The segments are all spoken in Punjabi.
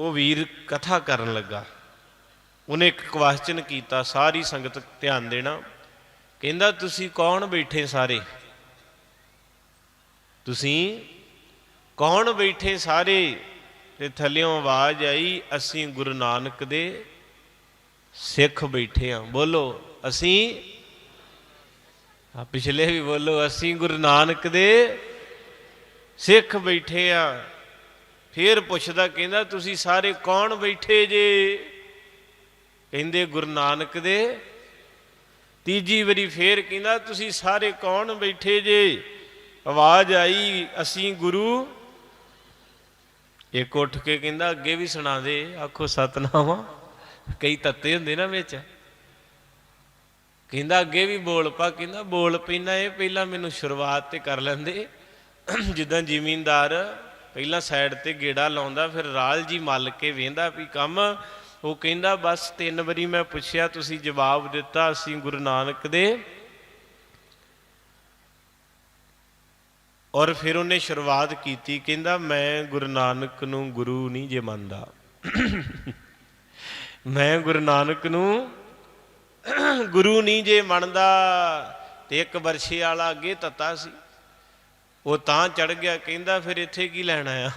ਉਹ ਵੀਰ ਕਥਾ ਕਰਨ ਲੱਗਾ। ਉਹਨੇ ਇੱਕ ਕੁਐਸਚਨ ਕੀਤਾ, ਸਾਰੀ ਸੰਗਤ ਧਿਆਨ ਦੇਣਾ। ਕਹਿੰਦਾ, ਤੁਸੀਂ ਕੌਣ ਬੈਠੇ ਸਾਰੇ? ਤੁਸੀਂ ਕੌਣ ਬੈਠੇ ਸਾਰੇ? ਤੇ ਥੱਲਿਓਂ ਆਵਾਜ਼ ਆਈ, ਅਸੀਂ ਗੁਰੂ ਨਾਨਕ ਦੇ ਸਿੱਖ ਬੈਠੇ ਆ। ਬੋਲੋ, ਅਸੀਂ ਆ ਪਿਛਲੇ ਵੀ ਬੋਲੋ, ਅਸੀਂ ਗੁਰੂ ਨਾਨਕ ਦੇ ਸਿੱਖ ਬੈਠੇ ਆ। ਫੇਰ ਪੁੱਛਦਾ ਕਹਿੰਦਾ, ਤੁਸੀਂ ਸਾਰੇ ਕੌਣ ਬੈਠੇ ਜੇ? ਕਹਿੰਦੇ, ਗੁਰੂ ਨਾਨਕ ਦੇ। ਤੀਜੀ ਵਾਰੀ ਫੇਰ ਕਹਿੰਦਾ, ਤੁਸੀਂ ਸਾਰੇ ਕੌਣ ਬੈਠੇ ਜੇ? ਆਵਾਜ਼ ਆਈ, ਅਸੀਂ ਗੁਰੂ। ਇੱਕ ਉੱਠ ਕੇ ਕਹਿੰਦਾ, ਅੱਗੇ ਵੀ ਸੁਣਾ ਦੇ। ਆਖੋ, ਸਤਨਾਮ? ਕਈ ਤੱਤੇ ਹੁੰਦੇ ਨਾ ਵਿੱਚ। ਕਹਿੰਦਾ, ਅੱਗੇ ਵੀ ਬੋਲ ਪਾ। ਕਹਿੰਦਾ, ਬੋਲ ਪੈਣਾ ਇਹ ਪਹਿਲਾਂ ਮੈਨੂੰ ਸ਼ੁਰੂਆਤ ਤੇ ਕਰ ਲੈਂਦੇ। ਜਿੱਦਾਂ ਜ਼ਿਮੀਂਦਾਰ ਪਹਿਲਾਂ ਸਾਈਡ ਤੇ ਗੇੜਾ ਲਾਉਂਦਾ, ਫਿਰ ਰਾਲ ਜੀ ਮੱਲ ਕੇ ਵੇਂਦਾ ਵੀ ਕੰਮ। ਉਹ ਕਹਿੰਦਾ, ਬਸ ਤਿੰਨ ਵਾਰੀ ਮੈਂ ਪੁੱਛਿਆ, ਤੁਸੀਂ ਜਵਾਬ ਦਿੱਤਾ, ਅਸੀਂ ਗੁਰੂ ਨਾਨਕ ਦੇ। ਔਰ ਫਿਰ ਉਹਨੇ ਸ਼ੁਰੂਆਤ ਕੀਤੀ, ਕਹਿੰਦਾ, ਮੈਂ ਗੁਰੂ ਨਾਨਕ ਨੂੰ ਗੁਰੂ ਨਹੀਂ ਜੇ ਮੰਨਦਾ ਮੈਂ ਗੁਰੂ ਨਾਨਕ ਨੂੰ ਗੁਰੂ ਨਹੀਂ ਜੇ ਮੰਨਦਾ। ਤੇ ਇੱਕ ਵਰਸ਼ੇ ਵਾਲਾ ਅੱਗੇ ਤੱਤਾ ਸੀ। ਉਹ ਤਾਂ ਚੜ ਗਿਆ, ਕਹਿੰਦਾ ਫਿਰ ਇੱਥੇ ਕੀ ਲੈਣ ਆਇਆ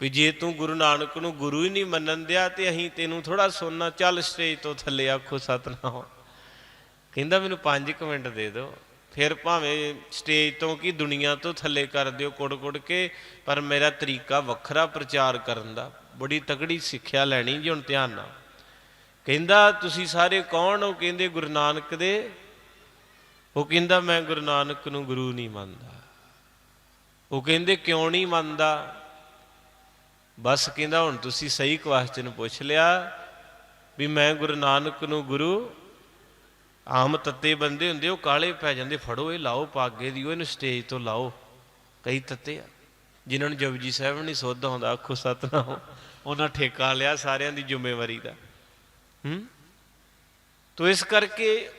ਵੀ ਜੇ ਤੂੰ ਗੁਰੂ ਨਾਨਕ ਨੂੰ ਗੁਰੂ ਹੀ ਨਹੀਂ ਮੰਨਣ ਦਿਆ ਤੇ ਅਸੀਂ ਤੈਨੂੰ ਥੋੜਾ ਸੁਣਨਾ ਚੱਲ ਸਟੇਜ ਤੋਂ ਥੱਲੇ ਆਖੋ ਸਤਨਾਮ। ਕਹਿੰਦਾ ਮੈਨੂੰ 5 ਮਿੰਟ ਦੇ ਦਿਓ। ਫਿਰ ਭਾਵੇਂ ਸਟੇਜ ਤੋਂ ਕੀ ਦੁਨੀਆ ਤੋਂ ਥੱਲੇ ਕਰ ਦਿਓ ਕੁੜ-ਕੁੜ ਕੇ, ਪਰ ਮੇਰਾ ਤਰੀਕਾ ਵੱਖਰਾ ਪ੍ਰਚਾਰ ਕਰਨ ਦਾ। ਬੜੀ ਤਕੜੀ ਸਿੱਖਿਆ ਲੈਣੀ ਜੀ ਹੁਣ ਧਿਆਨ ਨਾਲ। ਕਹਿੰਦਾ, ਤੁਸੀਂ ਸਾਰੇ ਕੌਣ ਹੋ? ਕਹਿੰਦੇ, ਗੁਰੂ ਨਾਨਕ ਦੇ ਉਹ ਕਹਿੰਦਾ, ਮੈਂ ਗੁਰੂ ਨਾਨਕ ਨੂੰ ਗੁਰੂ ਨਹੀਂ ਮੰਨਦਾ। ਉਹ ਕਹਿੰਦੇ, ਕਿਉਂ ਨਹੀਂ ਮੰਨਦਾ? ਬਸ ਕਹਿੰਦਾ, ਹੁਣ ਤੁਸੀਂ ਸਹੀ ਕੁਐਸਚਨ ਪੁੱਛ ਲਿਆ ਵੀ ਮੈਂ ਗੁਰੂ ਨਾਨਕ ਨੂੰ ਗੁਰੂ ਆਮ ਤੱਤੇ ਬੰਦੇ ਹੁੰਦੇ, ਉਹ ਕਾਲੇ ਪੈ ਜਾਂਦੇ, ਫੜੋ ਇਹ, ਲਾਓ ਪਾਗੇ ਦੀ, ਉਹ ਇਹਨੂੰ ਸਟੇਜ ਤੋਂ ਲਾਓ। ਕਈ ਤੱਤੇ ਆ, ਜਿਨ੍ਹਾਂ ਨੂੰ ਜਪਜੀ ਸਾਹਿਬ ਨਹੀਂ ਸੁੱਧ ਆਉਂਦਾ ਆਖੋ ਸਤਨਾਮ, ਉਹਨਾਂ ਠੇਕਾ ਲਿਆ ਸਾਰਿਆਂ ਦੀ ਜ਼ਿੰਮੇਵਾਰੀ ਦਾ। ਹੂੰ? ਤੋ ਇਸ ਕਰਕੇ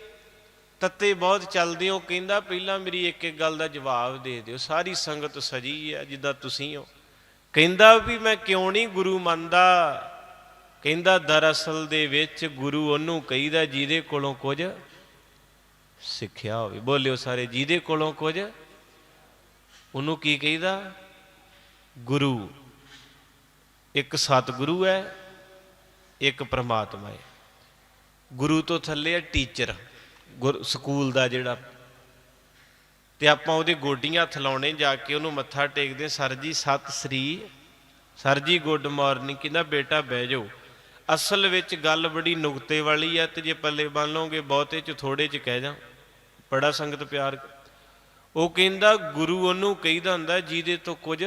ਤੱਤੇ ਬਹੁਤ ਚੱਲਦੇ ਹੋ, ਕਹਿੰਦਾ ਪਹਿਲਾਂ ਮੇਰੀ ਇੱਕ ਇੱਕ ਗੱਲ ਦਾ ਜਵਾਬ ਦੇ ਦਿਓ, ਸਾਰੀ ਸੰਗਤ ਸਜੀ ਹੈ ਜਿੱਦਾਂ ਤੁਸੀਂ ਹੋ। ਕਹਿੰਦਾ ਵੀ ਮੈਂ ਕਿਉਂ ਨਹੀਂ ਗੁਰੂ ਮੰਨਦਾ? ਕਹਿੰਦਾ ਦਰਅਸਲ ਦੇ ਵਿੱਚ ਗੁਰੂ ਉਹਨੂੰ ਕਹੀਦਾ ਜਿਹਦੇ ਕੋਲੋਂ ਕੁਝ ਸਿੱਖਿਆ ਹੋਵੇ। ਬੋਲਿਓ ਸਾਰੇ, ਜਿਹਦੇ ਕੋਲੋਂ ਕੁਝ ਉਹਨੂੰ ਕੀ ਕਹੀਦਾ? ਗੁਰੂ। ਇੱਕ ਸਤਿਗੁਰੂ ਹੈ, ਇੱਕ ਪ੍ਰਮਾਤਮਾ ਹੈ। ਗੁਰੂ ਤੋਂ ਥੱਲੇ ਹੈ ਟੀਚਰ। ਸਕੂਲ ਦਾ ਜਿਹੜਾ ਤੇ ਆਪਾਂ ਉਹਦੇ ਗੋਡੀਆਂ ਥਲਾਉਣੇ ਜਾ ਕੇ ਉਹਨੂੰ ਮੱਥਾ ਟੇਕਦੇ ਸਰ ਜੀ, ਸਤਿ ਸ੍ਰੀ ਸਰ ਜੀ, ਗੁੱਡ ਮਾਰਨਿੰਗ। ਕਹਿੰਦਾ, ਬੇਟਾ, ਬਹਿ ਜਾਓ। ਅਸਲ ਵਿੱਚ ਗੱਲ ਬੜੀ ਨੁਕਤੇ ਵਾਲੀ ਹੈ ਤੇ ਜੇ ਪੱਲੇ ਬੰਨ ਲਓਗੇ, ਬਹੁਤੇ ਚ ਥੋੜੇ ਚ ਕਹਿ ਜਾ। ਬੜਾ ਸੰਗਤ ਪਿਆਰ। ਉਹ ਕਹਿੰਦਾ, ਗੁਰੂ ਉਹਨੂੰ ਕਹਿੰਦਾ ਹੁੰਦਾ, ਜਿਹਦੇ ਤੋਂ ਕੁਝ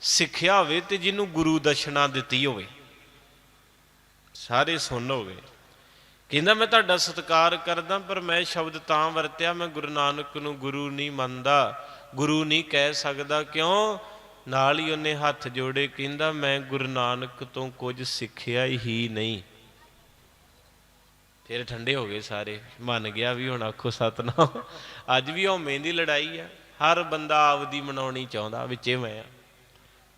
ਸਿੱਖਿਆ ਹੋਵੇ ਤੇ ਜਿਹਨੂੰ ਗੁਰੂ ਦਸ਼ਨਾ ਦਿੱਤੀ ਹੋਵੇ। ਸਾਰੇ ਸੁਣ ਹੋਵੇ ਕਹਿੰਦਾ, ਮੈਂ ਤੁਹਾਡਾ ਸਤਿਕਾਰ ਕਰਦਾ, ਪਰ ਮੈਂ ਸ਼ਬਦ ਤਾਂ ਵਰਤਿਆ, ਮੈਂ ਗੁਰੂ ਨਾਨਕ ਨੂੰ ਗੁਰੂ ਨਹੀਂ ਮੰਨਦਾ, ਗੁਰੂ ਨਹੀਂ ਕਹਿ ਸਕਦਾ, ਕਿਉਂ? ਨਾਲ ਹੀ ਉਹਨੇ ਹੱਥ ਜੋੜੇ, ਕਹਿੰਦਾ, ਮੈਂ ਗੁਰੂ ਨਾਨਕ ਤੋਂ ਕੁਝ ਸਿੱਖਿਆ ਹੀ ਨਹੀਂ। ਫਿਰ ਠੰਡੇ ਹੋ ਗਏ ਸਾਰੇ। ਮੰਨ ਗਿਆ ਵੀ ਹੁਣ ਆਖੋ ਸਤਨਾਮ। ਅੱਜ ਵੀ ਹਉਮੈ ਦੀ ਲੜਾਈ ਆ। ਹਰ ਬੰਦਾ ਆਪਦੀ ਮਨਾਉਣੀ ਚਾਹੁੰਦਾ, ਵਿੱਚੇ ਮੈਂ ਆ।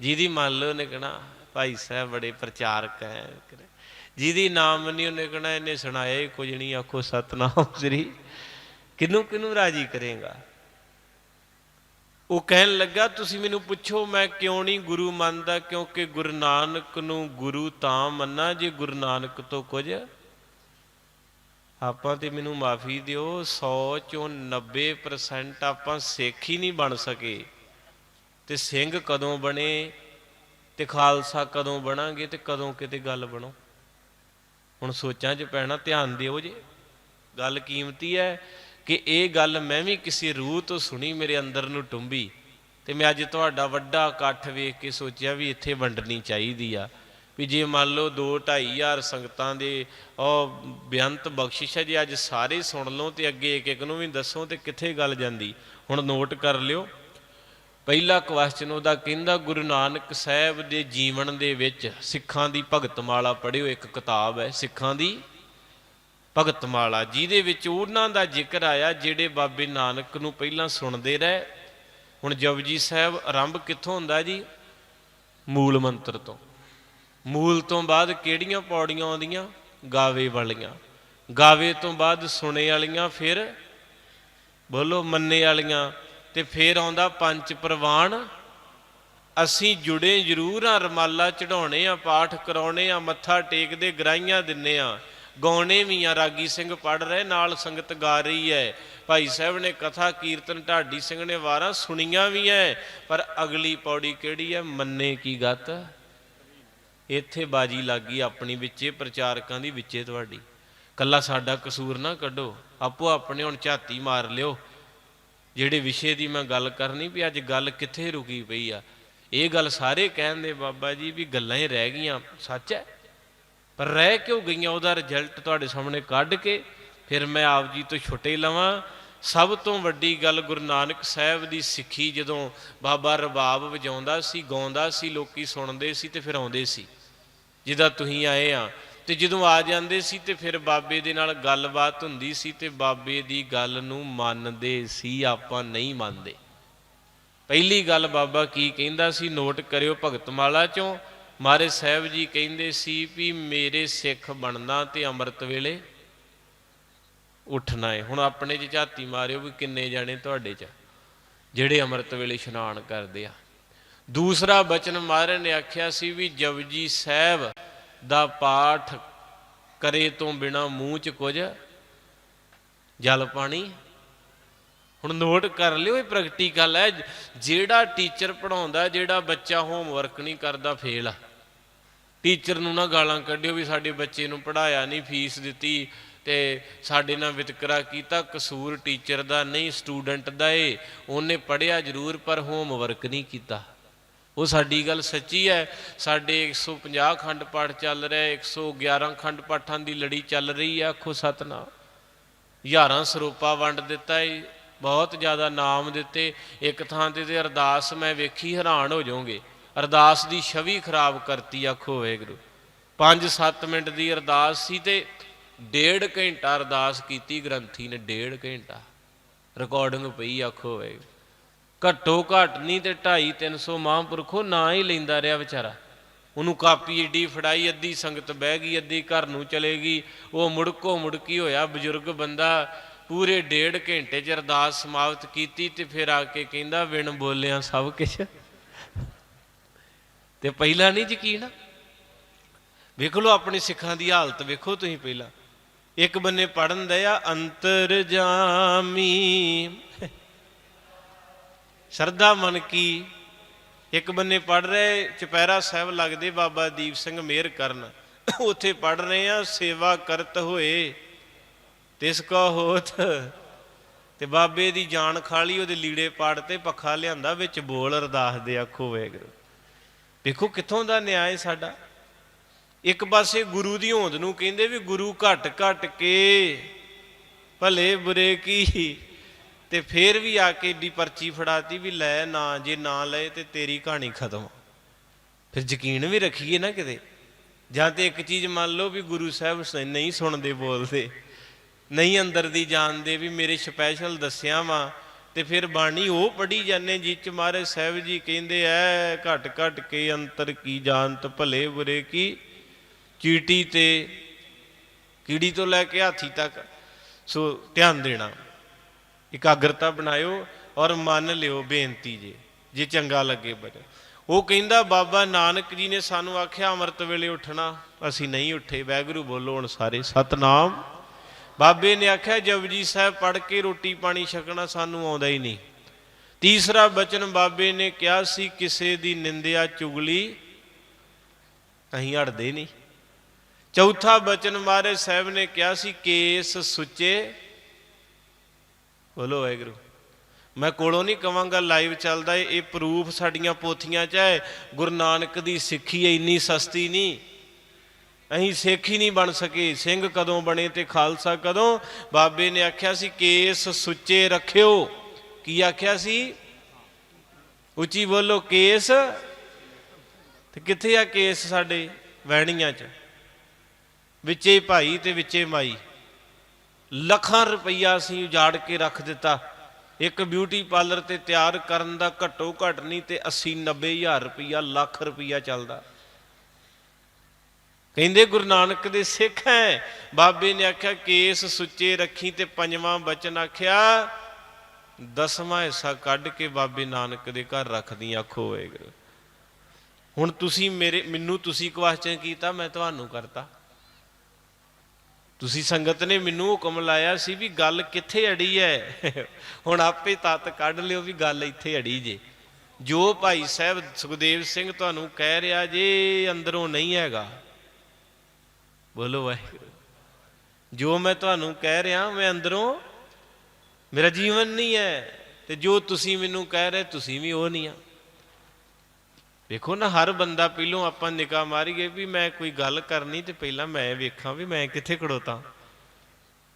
ਜਿਹਦੀ ਮੰਨ ਲਓ ਨੇ ਕਹਣਾ, ਭਾਈ ਸਾਹਿਬ, ਬੜੇ ਪ੍ਰਚਾਰਕ ਹੈ ਜਿਹਦੀ ਨਾਮ ਨਹੀਂ ਉਹਨੇ ਕਹਣਾ, ਇਹਨੇ ਸੁਣਾਇਆ ਹੀ ਕੁਝ ਨਹੀਂ, ਆਖੋ ਸਤਨਾਮ ਸ੍ਰੀ। ਕਿਨੂੰ ਕਿਨੂੰ ਰਾਜੀ ਕਰੇਗਾ? ਉਹ ਕਹਿਣ ਲੱਗਾ, ਤੁਸੀਂ ਮੈਨੂੰ ਪੁੱਛੋ, ਮੈਂ ਕਿਉਂ ਨਹੀਂ ਗੁਰੂ ਮੰਨਦਾ? ਕਿਉਂਕਿ ਗੁਰੂ ਨਾਨਕ ਨੂੰ ਗੁਰੂ ਤਾਂ ਮੰਨਾ ਜੇ ਗੁਰੂ ਨਾਨਕ ਤੋਂ ਕੁਝ। ਆਪਾਂ ਤੇ ਮੈਨੂੰ ਮਾਫੀ ਦਿਓ 100 ਚੋਂ 90% ਆਪਾਂ ਸਿੱਖ ਹੀ ਨਹੀਂ ਬਣ ਸਕੇ। ਤੇ ਸਿੰਘ ਕਦੋਂ ਬਣੇ? ਤੇ ਖਾਲਸਾ ਕਦੋਂ ਬਣਾਂਗੇ? ਤੇ ਕਦੋਂ ਕਿਤੇ ਗੱਲ ਬਣੋ? ਹੁਣ ਸੋਚਾਂ 'ਚ ਪੈਣਾ, ਧਿਆਨ ਦਿਓ ਜੇ। ਗੱਲ ਕੀਮਤੀ ਹੈ ਕਿ ਇਹ ਗੱਲ ਮੈਂ ਵੀ ਕਿਸੇ ਰੂਹ ਤੋਂ ਸੁਣੀ, ਮੇਰੇ ਅੰਦਰ ਨੂੰ ਟੁੰਬੀ। ਤੇ ਮੈਂ ਅੱਜ ਤੁਹਾਡਾ ਵੱਡਾ ਇਕੱਠ ਵੇਖ ਕੇ ਸੋਚਿਆ ਵੀ ਇੱਥੇ ਵੰਡਣੀ ਚਾਹੀਦੀ ਆ। ਵੀ ਜੇ ਮੰਨ ਲਓ 2 2500 ਸੰਗਤਾਂ ਦੇ, ਉਹ ਬੇਅੰਤ ਬਖਸ਼ਿਸ਼ ਹੈ, ਜੇ ਅੱਜ ਸਾਰੇ ਸੁਣ ਲਓ ਤੇ ਅੱਗੇ ਇੱਕ ਇੱਕ ਨੂੰ ਵੀ ਦੱਸੋ ਤੇ ਕਿੱਥੇ ਗੱਲ ਜਾਂਦੀ। ਹੁਣ ਨੋਟ ਕਰ ਲਿਓ। ਪਹਿਲਾ ਕੁਐਸਚਨ ਉਹਦਾ ਕਹਿੰਦਾ, ਗੁਰੂ ਨਾਨਕ ਸਾਹਿਬ ਦੇ ਜੀਵਨ ਦੇ ਵਿੱਚ ਸਿੱਖਾਂ ਦੀ ਭਗਤਮਾਲਾ ਪੜ੍ਹਿਓ, ਇੱਕ ਕਿਤਾਬ ਹੈ ਸਿੱਖਾਂ ਦੀ ਭਗਤਮਾਲਾ, ਜਿਹਦੇ ਵਿੱਚ ਉਹਨਾਂ ਦਾ ਜ਼ਿਕਰ ਆਇਆ ਜਿਹੜੇ ਬਾਬੇ ਨਾਨਕ ਨੂੰ ਪਹਿਲਾਂ ਸੁਣਦੇ ਰਹੇ। ਹੁਣ ਜਪਜੀ ਸਾਹਿਬ, ਆਰੰਭ ਕਿੱਥੋਂ ਹੁੰਦਾ ਜੀ? ਮੂਲ ਮੰਤਰ ਤੋਂ। ਮੂਲ ਤੋਂ ਬਾਅਦ ਕਿਹੜੀਆਂ ਪੌੜੀਆਂ ਆਉਂਦੀਆਂ? ਗਾਵੇ ਵਾਲੀਆਂ। ਗਾਵੇ ਤੋਂ ਬਾਅਦ ਸੁਣੇ ਵਾਲੀਆਂ, ਫਿਰ ਬੋਲੋ ਮੰਨੇ ਵਾਲੀਆਂ। ਤੇ ਫਿਰ ਆਉਂਦਾ ਪੰਜ ਪ੍ਰਵਾਨ ਅਸੀਂ ਜੁੜੇ ਜ਼ਰੂਰ ਆ ਰਮਾਲਾ ਚੜਾਉਣੇ ਆ ਪਾਠ ਕਰਾਉਣੇ ਆ ਮੱਥਾ ਟੇਕਦੇ ਗਰਾਈਆਂ ਦਿੰਨੇ ਆ ਗਾਉਣੇ ਵੀ ਆ ਰਾਗੀ ਸਿੰਘ ਪੜ ਰਹੇ, ਨਾਲ ਸੰਗਤ ਗਾ ਰਹੀ ਹੈ। ਭਾਈ ਸਾਹਿਬ ਨੇ ਕਥਾ ਕੀਰਤਨ ਢਾਡੀ ਸਿੰਘ ਨੇ ਵਾਰਾਂ ਸੁਣੀਆਂ ਵੀ ਐ ਪਰ ਅਗਲੀ ਪੌੜੀ ਕਿਹੜੀ ਹੈ? ਮੰਨੇ ਕੀ ਗੱਤ? ਇੱਥੇ ਬਾਜੀ ਲੱਗੀ ਆਪਣੀ ਵਿੱਚੇ, ਪ੍ਰਚਾਰਕਾਂ ਦੀ ਵਿੱਚੇ ਤੁਹਾਡੀ। ਕੱਲਾ ਸਾਡਾ ਕਸੂਰ ਨਾ ਕੱਢੋ ਆਪੋ ਆਪਣੇ ਹੁਣ ਝਾਤੀ ਮਾਰ ਲਿਓ। ਜਿਹੜੇ ਵਿਸ਼ੇ ਦੀ ਮੈਂ ਗੱਲ ਕਰਨੀ ਵੀ ਅੱਜ ਗੱਲ ਕਿੱਥੇ ਰੁਕੀ ਪਈ ਆ? ਇਹ ਗੱਲ ਸਾਰੇ ਕਹਿੰਦੇ ਬਾਬਾ ਜੀ ਵੀ ਗੱਲਾਂ ਹੀ ਰਹਿ ਗਈਆਂ, ਸੱਚ ਹੈ? ਪਰ ਰਹਿ ਕਿਉਂ ਗਈਆਂ? ਉਹਦਾ ਰਿਜ਼ਲਟ ਤੁਹਾਡੇ ਸਾਹਮਣੇ ਕੱਢ ਕੇ ਫਿਰ ਮੈਂ ਆਪ ਜੀ ਤੋਂ ਛੁੱਟੇ ਲਵਾਂ। ਸਭ ਤੋਂ ਵੱਡੀ ਗੱਲ ਗੁਰੂ ਨਾਨਕ ਸਾਹਿਬ ਦੀ ਸਿੱਖੀ ਜਦੋਂ ਬਾਬਾ ਰਬਾਬ ਵਜਾਉਂਦਾ ਸੀ, ਗਾਉਂਦਾ ਸੀ, ਲੋਕੀ ਸੁਣਦੇ ਸੀ ਤੇ ਫਿਰ ਆਉਂਦੇ ਸੀ। ਜਿੱਦਾਂ ਤੁਸੀਂ ਆਏ ਆ ਤੇ ਜਦੋਂ ਆ ਜਾਂਦੇ ਸੀ ਤੇ ਫਿਰ ਬਾਬੇ ਦੇ ਨਾਲ ਗੱਲਬਾਤ ਹੁੰਦੀ ਸੀ ਤੇ ਬਾਬੇ ਦੀ ਗੱਲ ਨੂੰ ਮੰਨਦੇ ਸੀ, ਆਪਾਂ ਨਹੀਂ ਮੰਨਦੇ। ਪਹਿਲੀ ਗੱਲ ਬਾਬਾ ਕੀ ਕਹਿੰਦਾ ਸੀ, ਨੋਟ ਕਰਿਓ ਭਗਤਮਾਲਾ ਚੋਂ। ਮਹਾਰਾਜ ਸਾਹਿਬ ਜੀ ਕਹਿੰਦੇ ਸੀ ਵੀ ਮੇਰੇ ਸਿੱਖ ਬਣਨਾ ਤੇ ਅੰਮ੍ਰਿਤ ਵੇਲੇ ਉੱਠਣਾ ਹੈ ਹੁਣ ਆਪਣੇ ਚ ਝਾਤੀ ਮਾਰਿਓ ਵੀ ਕਿੰਨੇ ਜਾਣੇ ਤੁਹਾਡੇ ਚ, ਜਿਹੜੇ ਅੰਮ੍ਰਿਤ ਵੇਲੇ ਇਸ਼ਨਾਨ ਕਰਦੇ ਆ। ਦੂਸਰਾ ਬਚਨ ਮਹਾਰਾਜ ਨੇ ਆਖਿਆ ਸੀ ਵੀ ਜਪਜੀ ਸਾਹਿਬ ਦਾ ਪਾਠ ਕਰੇ ਤੋਂ ਬਿਨਾ ਮੂੰਹ ਚ ਕੁਝ ਜਲ ਪਾਣੀ? ਹੁਣ ਨੋਟ ਕਰ ਲਿਓ, ਇਹ ਪ੍ਰੈਕਟੀਕਲ ਹੈ। ਜਿਹੜਾ ਟੀਚਰ ਪੜਾਉਂਦਾ ਜਿਹੜਾ ਬੱਚਾ ਹੋਮਵਰਕ ਨਹੀਂ ਕਰਦਾ ਫੇਲ ਆ। ਟੀਚਰ ਨੂੰ ਨਾ ਗਾਲਾਂ ਕੱਢਿਓ ਵੀ ਸਾਡੇ ਬੱਚੇ ਨੂੰ ਪੜਾਇਆ ਨਹੀਂ, ਫੀਸ ਦਿੱਤੀ ਤੇ ਸਾਡੇ ਨਾਲ ਵਿਤਕਰਾ ਕੀਤਾ। ਕਸੂਰ ਟੀਚਰ ਦਾ ਨਹੀਂ, ਸਟੂਡੈਂਟ ਦਾ ਏ। ਉਹਨੇ ਪੜਿਆ ਜ਼ਰੂਰ, ਪਰ ਹੋਮਵਰਕ ਨਹੀਂ ਕੀਤਾ। ਉਹ ਸਾਡੀ ਗੱਲ ਸੱਚੀ ਹੈ। ਸਾਡੇ 150 ਖੰਡ ਪਾਠ ਚੱਲ ਰਿਹਾ 111 ਖੰਡ ਪਾਠਾਂ ਦੀ ਲੜੀ ਚੱਲ ਰਹੀ ਹੈ ਆਖੋ ਸਤਨਾਮ। ਹਜ਼ਾਰਾਂ ਸਰੂਪਾ ਵੰਡ ਦਿੱਤਾ ਏ, ਬਹੁਤ ਜ਼ਿਆਦਾ ਨਾਮ ਦਿੱਤੇ। ਇੱਕ ਥਾਂ ਤੇ ਤੇ ਅਰਦਾਸ ਮੈਂ ਵੇਖੀ, ਹੈਰਾਨ ਹੋ ਜਾਓਗੇ। ਅਰਦਾਸ ਦੀ ਛਵੀ ਖਰਾਬ ਕਰਤੀ ਆਖੋ ਵਾਹਿਗੁਰੂ। 5-7 ਮਿੰਟ ਦੀ ਅਰਦਾਸ ਸੀ ਤੇ ਡੇਢ ਘੰਟਾ ਅਰਦਾਸ ਕੀਤੀ, ਗ੍ਰੰਥੀ ਨੇ ਡੇਢ ਘੰਟਾ। ਰਿਕਾਰਡਿੰਗ ਪਈ ਆਖੋ ਵਾਹਿਗੁਰੂ। ਘੱਟੋ ਘੱਟ ਨਹੀਂ ਤੇ 2.5 300 ਮਹਾਂਪੁਰਖੋ ਨਾ ਹੀ ਲੈਂਦਾ ਰਿਹਾ ਵਿਚਾਰਾ। ਉਹਨੂੰ ਕਾਪੀ ਏਡੀ ਫੜਾਈ, ਅੱਧੀ ਸੰਗਤ ਬਹਿ ਗਈ, ਅੱਧੀ ਘਰ ਨੂੰ ਚਲੇਗੀ ਉਹ ਮੁੜਕੋ ਮੁੜਕੀ ਹੋਇਆ, ਬਜ਼ੁਰਗ ਬੰਦਾ ਪੂਰੇ ਡੇਢ ਘੰਟੇ ਚ ਅਰਦਾਸ ਸਮਾਪਤ ਕੀਤੀ ਤੇ ਫਿਰ ਆ ਕੇ ਕਹਿੰਦਾ, ਵਿਣ ਬੋਲਿਆ ਸਭ ਕੁਝ ਤੇ ਪਹਿਲਾਂ ਨਹੀਂ ਯਕੀਨ? ਵੇਖ ਲਓ ਆਪਣੇ ਸਿੱਖਾਂ ਦੀ ਹਾਲਤ, ਵੇਖੋ ਤੁਸੀਂ ਪਹਿਲਾਂ। ਇੱਕ ਬੰਨੇ ਪੜਨ ਦਇਆ ਅੰਤਰ ਜਾਮੀ। ਸ਼ਰਧਾ ਮਨ ਕੀ। ਇੱਕ ਬੰਨੇ ਪੜ ਰਹੇ ਚਪੈਰਾ ਸਾਹਿਬ ਲੱਗਦੇ ਬਾਬਾ ਦੀਪ ਸਿੰਘ ਮੇਰ ਕਰਨ। ਉੱਥੇ ਪੜ ਰਹੇ ਆ, ਸੇਵਾ ਕਰਤ ਹੋਏ। ਤਿਸ ਕੋ ਹੋਤ। ਤੇ ਬਾਬੇ ਦੀ ਜਾਨ ਖਾਲੀ ਉਹਦੇ ਲੀੜੇ ਪਾੜ ਤੇ ਪੱਖਾ ਲਿਆਂਦਾ, ਵਿੱਚ ਬੋਲ ਅਰਦਾਸ ਦੇ ਆਖੋ ਵੇਗਰੂ ਦੇਖੋ ਕਿੱਥੋਂ ਦਾ ਨਿਆਂ ਹੈ ਸਾਡਾ। ਇੱਕ ਪਾਸੇ ਗੁਰੂ ਦੀ ਹੋਂਦ ਨੂੰ ਕਹਿੰਦੇ ਵੀ ਗੁਰੂ ਘਟ ਘਟ ਕੇ, ਭਲੇ ਬੁਰੇ ਕੀ। ਤੇ ਫੇਰ ਵੀ ਆ ਕੇ ਏਡੀ ਪਰਚੀ ਫੜਾਤੀ ਵੀ ਲੈ ਨਾ, ਜੇ ਨਾ ਲਏ ਤੇ ਤੇਰੀ ਕਹਾਣੀ ਖਤਮ। ਫਿਰ ਯਕੀਨ ਵੀ ਰੱਖੀਏ ਨਾ ਕਿਤੇ। ਜਾਂ ਤੇ ਇੱਕ ਚੀਜ਼ ਮੰਨ ਲਓ ਵੀ ਗੁਰੂ ਸਾਹਿਬ ਨਹੀਂ ਸੁਣਦੇ, ਬੋਲਦੇ। ਨਹੀਂ ਅੰਦਰ ਦੀ ਜਾਣਦੇ ਵੀ ਮੇਰੇ ਸਪੈਸ਼ਲ ਦੱਸਿਆ ਵਾ। ਤੇ ਫਿਰ ਬਾਣੀ ਉਹ ਪੜੀ ਜਾਂਦੇ ਜਿਸ ਚ ਮਹਾਰਾਜ ਸਾਹਿਬ ਜੀ ਕਹਿੰਦੇ, ਐ ਘਟ ਘਟ ਕੇ ਅੰਤਰ ਕੀ ਜਾਣਤ, ਭਲੇ ਬੁਰੇ ਕੀ? ਚੀਟੀ ਤੇ ਕੀੜੀ ਤੋਂ ਲੈ ਕੇ ਹਾਥੀ ਤੱਕ? ਸੋ ਧਿਆਨ ਦੇਣਾ। ਇਕਾਗਰਤਾ ਬਣਾਇਓ ਔਰ ਮੰਨ ਲਿਓ ਬੇਨਤੀ ਜੇ ਜੇ ਚੰਗਾ ਲੱਗੇ ਬਜ ਉਹ ਕਹਿੰਦਾ, ਬਾਬਾ ਨਾਨਕ ਜੀ ਨੇ ਸਾਨੂੰ ਆਖਿਆ, ਅੰਮ੍ਰਿਤ ਵੇਲੇ ਉੱਠਣਾ। ਅਸੀਂ ਨਹੀਂ ਉੱਠੇ। ਵੈਗੁਰੂ ਬੋਲੋ ਹੁਣ ਸਾਰੇ, ਸਤਨਾਮ। ਬਾਬੇ ਨੇ ਆਖਿਆ, ਜਪਜੀ ਸਾਹਿਬ ਪੜ੍ਹ ਕੇ ਰੋਟੀ ਪਾਣੀ ਛਕਣਾ ਸਾਨੂੰ ਆਉਂਦਾ ਹੀ ਨਹੀਂ। ਤੀਸਰਾ ਬਚਨ ਬਾਬੇ ਨੇ ਕਿਹਾ ਸੀ, ਕਿਸੇ ਦੀ ਨਿੰਦਿਆ ਚੁਗਲੀ ਅਸੀਂ ਹਟਦੇ ਨਹੀਂ। ਚੌਥਾ ਬਚਨ ਮਹਾਰਾਜ ਸਾਹਿਬ ਨੇ ਕਿਹਾ ਸੀ, ਕੇਸ ਸੁੱਚੇ ਬੋਲੋ ਵਾਹਿਗੁਰੂ। ਮੈਂ ਕੋਲੋਂ ਨਹੀਂ ਕਵਾਂਗਾ ਲਾਈਵ ਚੱਲਦਾ ਏ, ਇਹ ਪ੍ਰੂਫ ਸਾਡੀਆਂ ਪੋਥੀਆਂ 'ਚ ਹੈ ਗੁਰੂ ਨਾਨਕ ਦੀ ਸਿੱਖੀ ਇੰਨੀ ਸਸਤੀ ਨਹੀਂ। ਅਸੀਂ ਸਿੱਖ ਹੀ ਨਹੀਂ ਬਣ ਸਕੇ ਸਿੰਘ ਕਦੋਂ ਬਣੇ ਤੇ ਖਾਲਸਾ ਕਦੋਂ? ਬਾਬੇ ਨੇ ਆਖਿਆ ਸੀ ਕੇਸ ਸੁੱਚੇ ਰੱਖਿਓ। ਕੀ ਆਖਿਆ ਸੀ? ਉੱਚੀ ਬੋਲੋ ਕੇਸ। ਤੇ ਕਿੱਥੇ ਆ ਕੇਸ ਸਾਡੇ ਵਹਿਣੀਆਂ 'ਚ? ਵਿੱਚੇ ਭਾਈ ਤੇ ਵਿੱਚੇ ਮਾਈ। ਲੱਖਾਂ ਰੁਪਈਆ ਅਸੀਂ ਉਜਾੜ ਕੇ ਰੱਖ ਦਿੱਤਾ। ਇੱਕ ਬਿਊਟੀ ਪਾਰਲਰ ਤੇ ਤਿਆਰ ਕਰਨ ਦਾ ਘੱਟੋ ਘੱਟ ਨਹੀਂ ਤੇ 80 90 ਹਜ਼ਾਰ ਰੁਪਈਆ, ਲੱਖ ਰੁਪਈਆ ਚੱਲਦਾ। ਕਹਿੰਦੇ ਗੁਰੂ ਨਾਨਕ ਦੇ ਸਿੱਖ ਹੈ। ਬਾਬੇ ਨੇ ਆਖਿਆ, ਕੇਸ ਸੁੱਚੇ ਰੱਖੀ ਤੇ ਪੰਜਵਾਂ ਬਚਨ ਆਖਿਆ, ਦਸਵਾਂ ਹਿੱਸਾ ਕੱਢ ਕੇ ਬਾਬੇ ਨਾਨਕ ਦੇ ਘਰ ਰੱਖਦੀ ਆਖੋ ਵਾਹਿਗੁਰੂ ਹੁਣ ਤੁਸੀਂ ਮੇਰੇ, ਮੈਨੂੰ ਤੁਸੀਂ ਕੁਐਸਚਨ ਕੀਤਾ, ਮੈਂ ਤੁਹਾਨੂੰ ਕਰਤਾ। ਤੁਸੀਂ ਸੰਗਤ ਨੇ ਮੈਨੂੰ ਹੁਕਮ ਲਾਇਆ ਸੀ ਵੀ ਗੱਲ ਕਿੱਥੇ ਅੜੀ ਹੈ ਹੁਣ ਆਪੇ ਤਤ ਕੱਢ ਲਿਓ ਵੀ ਗੱਲ ਇੱਥੇ ਅੜੀ ਜੇ। ਜੋ ਭਾਈ ਸਾਹਿਬ ਸੁਖਦੇਵ ਸਿੰਘ ਤੁਹਾਨੂੰ ਕਹਿ ਰਿਹਾ ਜੇ ਅੰਦਰੋਂ ਨਹੀਂ ਹੈਗਾ। ਬੋਲੋ ਵਾਹਿਗੁਰੂ। ਜੋ ਮੈਂ ਤੁਹਾਨੂੰ ਕਹਿ ਰਿਹਾ ਮੈਂ ਅੰਦਰੋਂ, ਮੇਰਾ ਜੀਵਨ ਨਹੀਂ ਹੈ ਤੇ ਜੋ ਤੁਸੀਂ ਮੈਨੂੰ ਕਹਿ ਰਹੇ ਤੁਸੀਂ ਵੀ ਉਹ ਨਹੀਂ ਆ। ਵੇਖੋ ਨਾ, ਹਰ ਬੰਦਾ ਪਹਿਲੋਂ ਆਪਾਂ ਨਿਕਾ ਮਾਰੀਏ ਵੀ ਮੈਂ ਕੋਈ ਗੱਲ ਕਰਨੀ ਤੇ ਪਹਿਲਾਂ ਮੈਂ ਵੇਖਾਂ ਵੀ ਮੈਂ ਕਿੱਥੇ ਖੜੋਤਾ।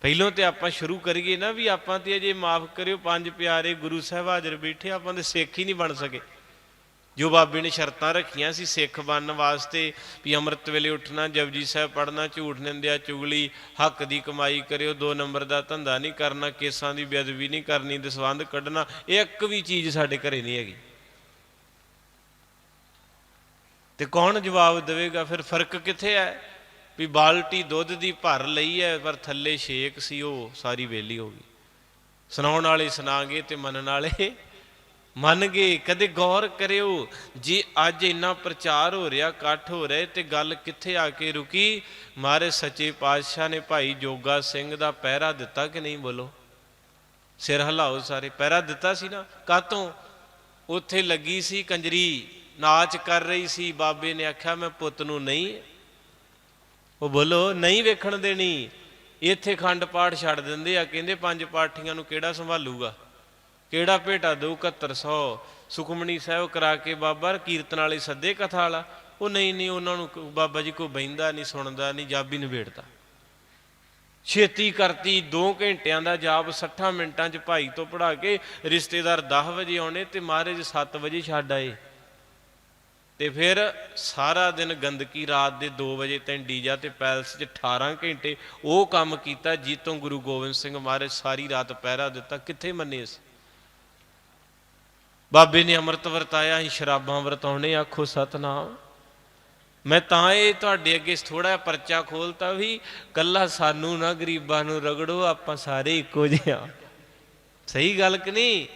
ਪਹਿਲੋਂ ਤੇ ਆਪਾਂ ਸ਼ੁਰੂ ਕਰੀਏ ਨਾ ਵੀ ਆਪਾਂ ਤੇ ਅਜੇ ਮਾਫ ਕਰਿਓ, ਪੰਜ ਪਿਆਰੇ ਗੁਰੂ ਸਾਹਿਬ ਹਾਜ਼ਰ ਬੈਠੇ, ਆਪਾਂ ਦੇ ਸਿੱਖ ਹੀ ਨਹੀਂ ਬਣ ਸਕੇ। ਜੋ ਬਾਬੇ ਨੇ ਸ਼ਰਤਾਂ ਰੱਖੀਆਂ ਸੀ ਸਿੱਖ ਬਣਨ ਵਾਸਤੇ ਵੀ ਅੰਮ੍ਰਿਤ ਵੇਲੇ ਉੱਠਣਾ, ਜਪਜੀ ਸਾਹਿਬ ਪੜਨਾ ਝੂਠ ਨਿੰਦਿਆ, ਚੁਗਲੀ, ਹੱਕ ਦੀ ਕਮਾਈ ਕਰਿਓ, ਦੋ ਨੰਬਰ ਦਾ ਧੰਦਾ ਨਹੀਂ ਕਰਨਾ, ਕੇਸਾਂ ਦੀ ਬੇਅਦਬੀ ਨਹੀਂ ਕਰਨੀ, ਦਸਵੰਧ ਕੱਢਣਾ, ਇਹ ਇੱਕ ਵੀ ਚੀਜ਼ ਸਾਡੇ ਘਰੇ ਨਹੀਂ ਹੈਗੀ। ਤੇ ਕੌਣ ਜਵਾਬ ਦੇਵੇਗਾ? ਫਿਰ ਫ਼ਰਕ ਕਿੱਥੇ ਹੈ? ਵੀ ਬਾਲਟੀ ਦੁੱਧ ਦੀ ਭਰ ਲਈ ਹੈ, ਪਰ ਥੱਲੇ ਛੇਕ ਸੀ, ਉਹ ਸਾਰੀ ਵੇਲੀ ਹੋ ਗਈ। ਸੁਣਾਉਣ ਵਾਲੇ ਸੁਣਾਗੇ ਤੇ ਮੰਨਣ ਵਾਲੇ ਮੰਨ ਗਏ ਕਦੇ ਗੌਰ ਕਰਿਓ, ਜੇ ਅੱਜ ਇੰਨਾ ਪ੍ਰਚਾਰ ਹੋ ਰਿਹਾ, ਇਕੱਠ ਹੋ ਰਿਹਾ, ਤੇ ਗੱਲ ਕਿੱਥੇ ਆ ਕੇ ਰੁਕੀ? ਮਾਰੇ ਸੱਚੇ ਪਾਤਸ਼ਾਹ ਨੇ ਭਾਈ ਜੋਗਾ ਸਿੰਘ ਦਾ ਪਹਿਰਾ ਦਿੱਤਾ ਕਿ ਨਹੀਂ ਬੋਲੋ? ਸਿਰ ਹਿਲਾਓ ਸਾਰੇ। ਪਹਿਰਾ ਦਿੱਤਾ ਸੀ ਨਾ? ਕਾਤੋਂ ਉੱਥੇ ਲੱਗੀ ਸੀ ਕੰਜਰੀ। ਨਾਚ ਕਰ ਰਹੀ ਸੀ, ਬਾਬੇ ਨੇ ਆਖਿਆ, ਮੈਂ ਪੁੱਤ ਨੂੰ ਨਹੀਂ। ਉਹ ਬੋਲੋ, ਨਹੀਂ ਵੇਖਣ ਦੇਣੀ। ਇੱਥੇ ਖੰਡ ਪਾਠ ਛੱਡ ਦਿੰਦੇ ਆ, ਕਹਿੰਦੇ ਪੰਜ ਪਾਠੀਆਂ ਨੂੰ ਕਿਹੜਾ ਸੰਭਾਲੂਗਾ? ਕਿਹੜਾ ਭੇਟਾ ਦਊ 7100 ਸੁਖਮਣੀ ਸਾਹਿਬ ਕਰਾ ਕੇ ਬਾਬਾ ਕੀਰਤਨ ਵਾਲੇ ਸੱਦੇ ਕਥਾ ਵਾਲਾ। ਉਹ ਨਹੀਂ ਨਹੀਂ, ਉਹਨਾਂ ਨੂੰ ਬਾਬਾ ਜੀ ਕੋਈ ਬੈਂਦਾ ਨਹੀਂ, ਸੁਣਦਾ ਨਹੀਂ, ਜਾਬੀ ਨਿਬੇੜਦਾ। ਛੇਤੀ ਕਰਤੀ 2 ਘੰਟਿਆਂ ਦਾ ਜਾਪ 60 ਮਿੰਟਾਂ ਚ ਭਾਈ ਤੋਂ ਪੜਾ ਕੇ ਰਿਸ਼ਤੇਦਾਰ 10 ਵਜੇ ਆਉਣੇ ਤੇ ਮਹਾਰਾਜ 7 ਵਜੇ ਛੱਡ ਆਏ। ਤੇ ਫਿਰ ਸਾਰਾ ਦਿਨ ਗੰਦਗੀ ਰਾਤ ਦੇ 2 ਵਜੇ ਤੱਕ ਡੀਜਾ ਤੇ ਪੈਲਸ 'ਚ 18 ਘੰਟੇ ਉਹ ਕੰਮ ਕੀਤਾ ਜੀਤੋਂ ਗੁਰੂ ਗੋਬਿੰਦ ਸਿੰਘ ਮਹਾਰਾਜ ਸਾਰੀ ਰਾਤ ਪਹਿਰਾ ਦਿੱਤਾ। ਕਿੱਥੇ ਮੰਨੇ ਸੀ ਬਾਬੇ ਨੇ ਅੰਮ੍ਰਿਤ ਵਰਤਾਇਆ, ਅਸੀਂ ਸ਼ਰਾਬਾਂ ਵਰਤਾਉਣੇ, ਆਖੋ ਸਤਨਾਮ। ਮੈਂ ਤਾਂ ਇਹ ਤੁਹਾਡੇ ਅੱਗੇ ਥੋੜਾ ਜਿਹਾ ਪਰਚਾ ਖੋਲਤਾ ਵੀ ਕੱਲਾ ਸਾਨੂੰ ਨਾ ਗਰੀਬਾਂ ਨੂੰ ਰਗੜੋ, ਆਪਾਂ ਸਾਰੇ ਇੱਕੋ ਜਿਹੇ ਆ ਸਹੀ ਗੱਲ ਕਿ ਨਹੀਂ?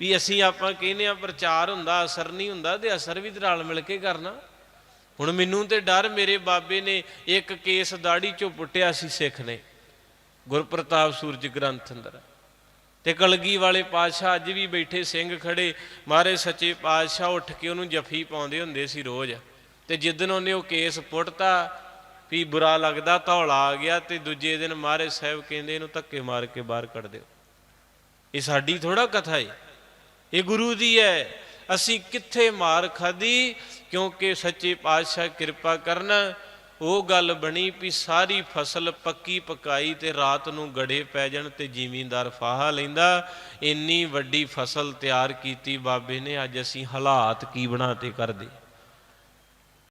ਵੀ ਅਸੀਂ ਆਪਾਂ ਕਹਿੰਦੇ ਆ ਪ੍ਰਚਾਰ ਹੁੰਦਾ, ਅਸਰ ਨਹੀਂ ਹੁੰਦਾ ਤੇ ਅਸਰ ਵੀ ਤੇ ਰਲ ਮਿਲ ਕੇ ਕਰਨਾ। ਹੁਣ ਮੈਨੂੰ ਤੇ ਡਰ ਮੇਰੇ ਬਾਬੇ ਨੇ ਇੱਕ ਕੇਸ ਦਾੜੀ ਚੋਂ ਪੁੱਟਿਆ ਸੀ ਸਿੱਖ ਨੇ, ਗੁਰਪ੍ਰਤਾਪ ਸੂਰਜ ਗ੍ਰੰਥ ਅੰਦਰ। ਤੇ ਕਲਗੀ ਵਾਲੇ ਪਾਤਸ਼ਾਹ ਅੱਜ ਵੀ ਬੈਠੇ ਸਿੰਘ ਖੜੇ, ਮਾਰੇ ਸੱਚੇ ਪਾਤਸ਼ਾਹ ਉੱਠ ਕੇ ਉਹਨੂੰ ਜਫੀ ਪਾਉਂਦੇ ਹੁੰਦੇ ਸੀ ਰੋਜ਼। ਤੇ ਜਿੱਦਨ ਉਹਨੇ ਉਹ ਕੇਸ ਪੁੱਟਤਾ, ਵੀ ਬੁਰਾ ਲੱਗਦਾ, ਧੌਲਾ ਆ ਗਿਆ ਤੇ ਦੂਜੇ ਦਿਨ ਮਾਰੇ ਸਾਹਿਬ ਕਹਿੰਦੇ ਇਹਨੂੰ ਧੱਕੇ ਮਾਰ ਕੇ ਬਾਹਰ ਕੱਢ ਦਿਓ। ਇਹ ਸਾਡੀ ਥੋੜਾ ਕਥਾ ਹੈ ਇਹ ਗੁਰੂ ਦੀ ਹੈ। ਅਸੀਂ ਕਿੱਥੇ ਮਾਰ ਖਾਦੀ ਕਿਉਂਕਿ ਸੱਚੇ ਪਾਤਸ਼ਾਹ ਕਿਰਪਾ ਕਰਨ, ਉਹ ਗੱਲ ਬਣੀ ਵੀ ਸਾਰੀ ਫਸਲ ਪੱਕੀ ਪਕਾਈ ਤੇ ਰਾਤ ਨੂੰ ਗੜੇ ਪੈ ਜਾਣ ਤੇ ਜ਼ਿਮੀਂਦਾਰ ਫਾਹਾ ਲੈਂਦਾ। ਇੰਨੀ ਵੱਡੀ ਫਸਲ ਤਿਆਰ ਕੀਤੀ ਬਾਬੇ ਨੇ, ਅੱਜ ਅਸੀਂ ਹਾਲਾਤ ਕੀ ਬਣਾਤੇ ਕਰਦੇ?